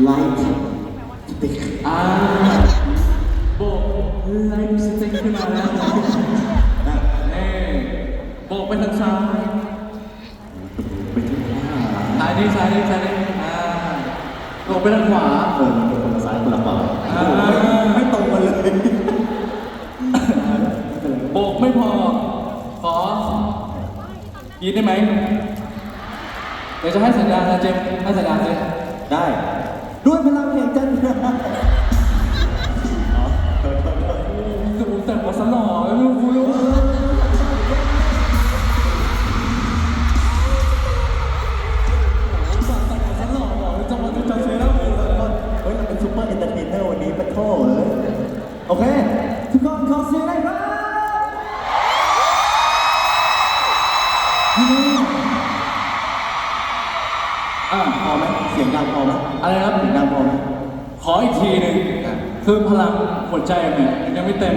ไลท์สติ๊กอ่าโบกไลฟ์สติ๊กขึ้นมาแล้วเอ้โบกไปทางซ้ายไปที่ห้าซ้ายนี่ซ้ายนี่ซ้ายนี่อ่าโบกไปทางขวาเออมันเป็นคนละซ้ายคนละขวาอ่าไม่ตรงกันเลยโบกไม่พอ ขอยินได้ไหมเดี๋ยวจะให้สัญญาณนะเจมส์ให้สัญญาณเจมส์ได้ ด้วยพลังแห่งจันทร์อ๋อเออเออเออคือผมแต่งมาสลอลูกลูกแต่งมาสลอบอกจะมาจะเซรั่มเฮ้ยเราเป็นซูเปอร์เอนเตอร์เทนเนอร์วันนี้เป็นโท่เลยโอเค ทุกคนขอเสียงหน่อยครับ อะพอไหมเสียงดังพอไหมอะไรครับ เสียงดังพอไหมขออีกทีหนึ่งคือพลังหัวใจเนี่ยยังไม่เต็ม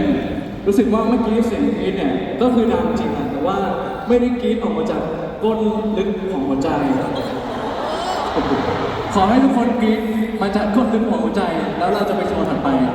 รู้สึกว่าเมื่อกี้เสียงกรี๊ดเนี่ยก็คือดังจริงอะแต่ว่าไม่ได้กรี๊ดออกมาจากก้นลึกของหัวใจ ขอให้ทุกคนกรี๊ดมาจากก้นลึกของหัวใจ แล้วเราจะไปโชว์ถัดไปโอเคไหมยังไงวะ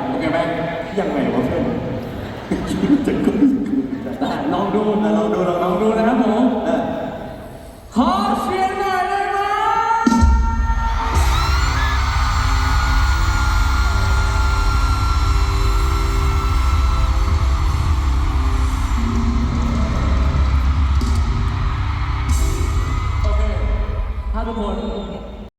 เพื่อน അതുപോലെ